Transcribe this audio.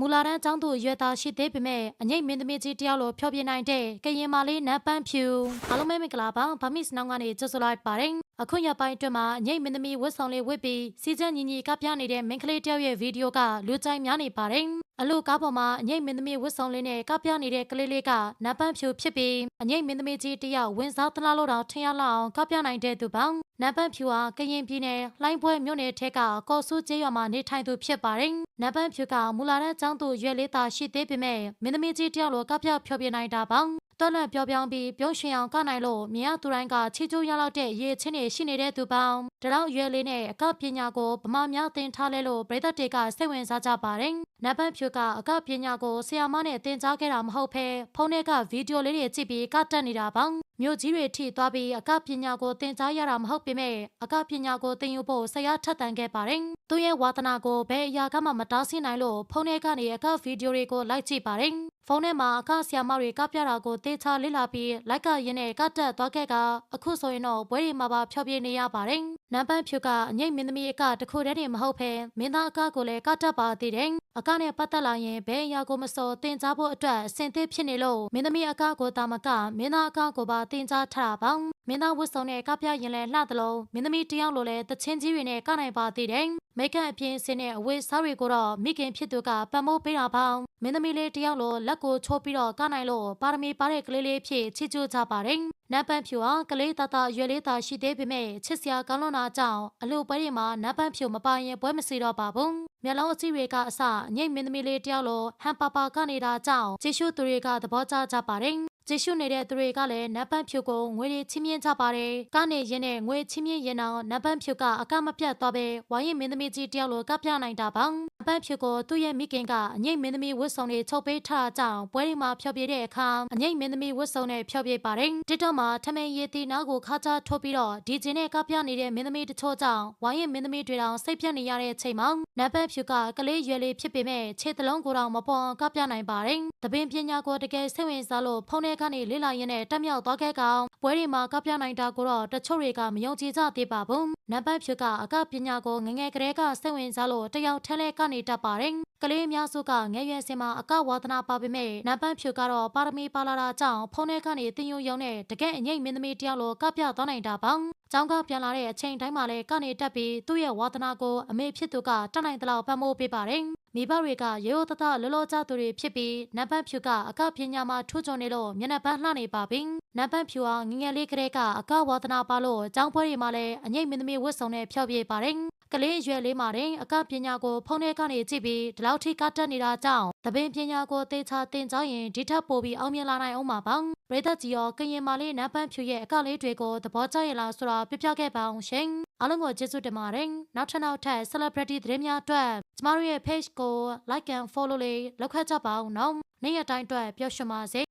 မူလာတန်းကျောင်းသူရွယ်သားရှိသေးပေမဲ့အငိမ့်မင်းသမီးကြီးတယောက်လိုဖျော်ပြနိုင်တဲ့ကရင်မာလေးနတ်ပန်းဖြူအားလုံးပဲမင်္ဂလာပါဗမစ်စနောင်းကနေကြိုဆိုလိုက်ပါတယ်အခုရပိုင်းအတွင်းမှာအငိမ့်မင်းသမီးဝတ်ဆောင်လေးဝတ်ပြီးစီစံညီညီကပြနေတဲ့မင်းကလေးတယောက်ရဲ့ဗီဒီယိုကလူကြိုက်များနေပါတယ်အလို့ကားပေါ်မှာအငိမ့်မင်းသမီးဝတ်ဆောင်လေးနဲ့ကပြနေတဲ့ကလေးလေးကနတ်ပန်းဖြူဖြစ်ပြီးအငိမ့်မင်းသမီးကြီးတယောက်ဝင်စားသလားလို့တော့ထင်ရလောက်အောင်ကပြနိုင်တဲ့သူပေါ့ နတ်ပန်းဖြူဟာကရင်ပြည်နယ်လှိုင်းပွဲမြို့နယ်ထက်ကကော်ဆူကျေးရွာမှာနေထိုင်သူဖြစ်ပါတယ်နတ်ပန်းဖြူကမူလာတဲ့ကျောင်းသူရွယ်လေးသားရှိသေးပေမဲ့မင်းသမီးကြီးတယောက်လိုကပြဖျော်ပြနိုင်တာပေါ့ တော်လန့်ပြောပြောင်းပြီးပြုံးရွှင်အောင်ကနိုင်လို့မြင်ရသူတိုင်းကချီကျိုးရလောက်တဲ့ရေချင်းတွေရှိနေတဲ့သူပေါင်းတလောက်ရွယ်လေးနဲ့အကပညာကိုဗမာများသင်ထားလဲလို့ပြည်သက်တွေကစိတ်ဝင်စားကြပါတယ်။နတ်ပန်းဖြူကအကပညာကိုဆရာမနဲ့သင်ကြားခဲ့တာမဟုတ်ဘဲဖုန်းထဲကဗီဒီယိုလေးတွေကြည့်ပြီးကတက်နေတာပေါ့။မြို့ကြီးတွေထိသွားပြီးအကပညာကိုသင်ကြားရတာမဟုတ်ပေမဲ့အကပညာကိုသင်ယူဖို့ဆရာထက်သန်ခဲ့ပါတယ်။သူရဲ့ဝါသနာကိုဘယ်အရာကမှမတားဆီးနိုင်လို့ဖုန်းထဲကနေအကဗီဒီယိုတွေကိုလိုက်ကြည့်ပါတယ်။ ဖုန်းထဲမှာအကဆရာမတွေကပြတာကိုတေချာလေ့လာပြီးလိုက်ကရင်းနဲ့ကတက်သွားခဲ့ကအခုဆိုရင်တော့ဘွဲတွေမှာပါဖြောပြနေရပါတယ်။ နံပါတ်ဖြူကအငိမ့်မင်းသမီးအကတခုတည်းတည်းမဟုတ်ဘဲမင်းသားအကကိုလည်းကတက်ပါသေးတယ်။အကနဲ့ပတ်သက်လာရင်ဘယ်အရာကိုမစောတင်ကြားဖို့အတွက်အဆင်သင့်ဖြစ်နေလို့မင်းသမီးအကကိုတာမကမင်းသားအကကိုပါတင်ကြားထားတာပါ။မင်းသားဝတ်စုံနဲ့ကပြရင်လည်းလှသလုံးမင်းသမီးတယောက်လိုလည်းတချင်းကြီးတွေနဲ့ကနိုင်ပါသေးတယ်။မိတ်ကအပြင်စင်းနဲ့အဝတ်စားတွေကိုတော့မိခင်ဖြစ်သူကပံ့ပိုးပေးတာပေါင်းမင်းသမီးလေးတယောက်လိုလက်ကိုချိုးပြီးတော့ကနိုင်လို့ပါရမီပါတဲ့ကလေးလေးဖြစ်ချစ်ကြကြပါတယ်။ နတ်ပန်းဖြူဟာကလေးတတရွယ်လေးသာရှိသေးပေမဲ့ချစ်စရာကောင်းလွန်တာကြောင့်အလို့ပွဲတွေမှာနတ်ပန်းဖြူမပါရင်ပွဲမစီတော့ပါဘူး။မျက်လုံးအစီတွေကအစအငိမ့်မင်းသမီးလေးတယောက်လိုဟန်ပါပါကနေတာကြောင့်ကျေရှုသူတွေကသဘောကျကြပါတယ်။ ကျေရှုနေတဲ့သူတွေကလည်းနတ်ပန်းဖြူကိုငွေတွေချင်းမြင့်ကြပါတယ်။ကနေရင်းနဲ့ငွေချင်းမြင့်ရင်တော့နတ်ပန်းဖြူကအကမပြတ်သွားပဲဝိုင်းရင်မင်းသမီးကြီးတယောက်လိုကပြနိုင်တာပါ။နတ်ပန်းဖြူကိုသူ့ရဲ့မိခင်ကအငိမ့်မင်းသမီးဝတ်စုံတွေချုပ်ပေးထားကြောင်းပွဲတွေမှာဖျော်ပြတဲ့အခါအငိမ့်မင်းသမီးဝတ်စုံနဲ့ဖျော်ပြပါတယ်။တစ်တော့မှာထမင်းရည်တီနောက်ကိုခါချထုတ်ပြီးတော့ဒီဂျင်နဲ့ကပြနေတဲ့မင်းသမီးတချို့ကြောင့်ဝိုင်းရင်မင်းသမီးတွေတောင်စိတ်ပြတ်နေရတဲ့အချိန်မှာနတ်ပန်းဖြူကကလေးရွယ်လေးဖြစ်ပေမဲ့ခြေတလုံးကိုတောင်မပေါ်ကပြနိုင်ပါတယ်။တပင်ပညာကိုတကယ်စိတ်ဝင်စားလို့ဖုန်းထဲကနေလေ့လာရင်းနဲ့တက်မြောက်သွားခဲ့ကောင်ပွဲတွေမှာကပြနိုင်တာကိုတော့တချို့တွေကမယုံကြည်ကြသေးပါဘူး။ နံပါတ်ဖြူကအကပညာကိုငငယ်ကလေးကစိတ်ဝင်စားလို့တယောက်ထဲလဲကနေတတ်ပါတယ်။ကလေးအများစုကငယ်ရွယ်စင်မှာအကဝါသနာပါပေမဲ့နံပါတ်ဖြူကတော့ပါရမီပါလာတာကြောင့်ဖုန်းထဲကနေတင်ယူရုံနဲ့တကယ်အငိမ့်မင်းသမီးတယောက်လိုကပြသွားနိုင်တာပါ။ကျောင်းကပြန်လာတဲ့အချိန်တိုင်းမှာလည်းကနေတက်ပြီးသူ့ရဲ့ဝါသနာကိုအမေဖြစ်သူကတတ်နိုင်တဲ့လောက်ပံ့ပိုးပေးပါတယ်။မိဘတွေကရေရိုးသားသားလောလောကျသူတွေဖြစ်ပြီးနံပါတ်ဖြူကအကပညာမှာထူးချွန်နေလို့မျက်နှာပန်းလှနေပါပြီ။နံပါတ်ဖြူဟာငငယ်လေးကလေးကအကဝါသနာပါလို့ကျောင်းပွဲတွေမှာလည်းအငိမ့်မင်းသမီးဝတ်စုံနဲ့ဖျော်ပြပါတယ်။ကလေးရွယ်လေးမှာတင်အကပညာကိုဖုန်းထဲကနေကြည့်ပြီးဒီလောက်ထိကတက်နေတာကြောင့်တပင်ပညာကိုသေချာသင်ကြားရင်ဒီထက်ပိုပြီးအောင်မြင်လာနိုင်အောင်ပါပေါ့ပရိသတ်ကြီးရောကရင်မာလေးနတ်ပန်းဖြူရဲ့အကလေးတွေကိုသဘောကျရဲ့လားဆိုတာပြပြခဲ့ပါအောင်ရှင်အားလုံးကိုကျေးဇူးတင်ပါတယ်နောက်ထပ်နောက်ထပ် celebrity သတင်းများအတွက်ကျမတို့ရဲ့ page ကို like and follow လေးလုပ်ခတ်ကြပါအောင်နော်နေ့ရက်တိုင်းအတွက်ပျော်ရွှင်ပါစေ